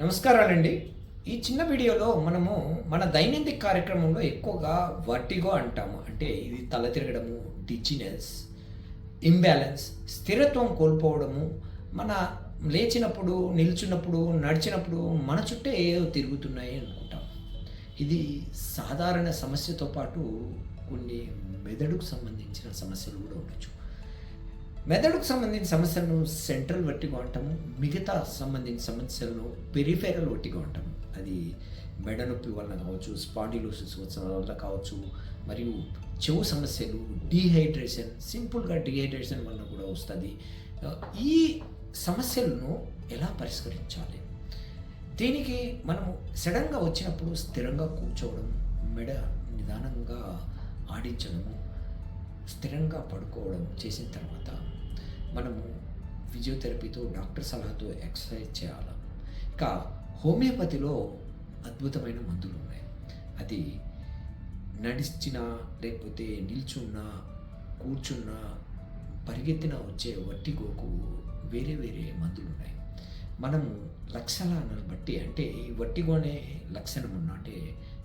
నమస్కారాలండి. ఈ చిన్న వీడియోలో మనము మన దైనందిక కార్యక్రమంలో ఎక్కువగా వర్టిగో అంటాము. అంటే ఇది తల తిరగడము డిజినెస్ ఇంబ్యాలెన్స్ స్థిరత్వం కోల్పోవడము మన లేచినప్పుడు నిల్చున్నప్పుడు నడిచినప్పుడు మన చుట్టే ఏదో తిరుగుతున్నాయి అనుకుంటాం. ఇది సాధారణ సమస్యతో పాటు కొన్ని మెదడుకు సంబంధించిన సమస్యలు కూడా ఉండొచ్చు. మెదడుకు సంబంధించిన సమస్యలను సెంట్రల్ వట్టిగా అంటాము. మిగతా సంబంధించిన సమస్యలను పెరిఫెరల్ వట్టిగా అంటాము. అది మెడ నొప్పి వలన కావచ్చు స్పాండిలోసిస్ వల్ల కావచ్చు మరియు చెవు సమస్యలు డీహైడ్రేషన్ సింపుల్గా డీహైడ్రేషన్ వలన కూడా వస్తుంది. ఈ సమస్యలను ఎలా పరిష్కరించాలి? దీనికి మనము సడన్గా వచ్చినప్పుడు స్థిరంగా కూర్చోవడం మెడ నిదానంగా ఆడించడము స్థిరంగా పడుకోవడం చేసిన తర్వాత మనము ఫిజియోథెరపీతో డాక్టర్ సలహాతో ఎక్సర్సైజ్ చేయాలి? ఇంకా హోమియోపతిలో అద్భుతమైన మందులు ఉన్నాయి అది నడిచినా లేకపోతే నిల్చున్నా కూర్చున్నా పరిగెత్తిన వచ్చే వట్టిగోకు వేరే వేరే మందులు ఉన్నాయి మనము లక్షణాలను బట్టి అంటే ఈ వట్టిగోనే లక్షణం ఉన్న అంటే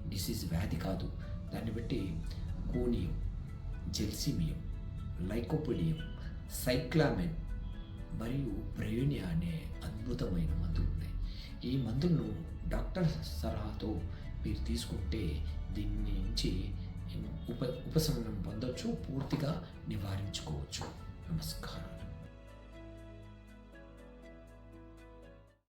డిసీజ్ వ్యాధి కాదు. దాన్ని బట్టి కోనియం జెల్సిమియం లైకోపోలియం సైక్లామెన్ మరియు బ్రయోనియా అనే అద్భుతమైన మందులు ఉన్నాయి. ఈ మందులను డాక్టర్ సలహాతో మీరు తీసుకుంటే దీని నుంచి ఉప ఉపశమనం పొందవచ్చు పూర్తిగా నివారించుకోవచ్చు. నమస్కారం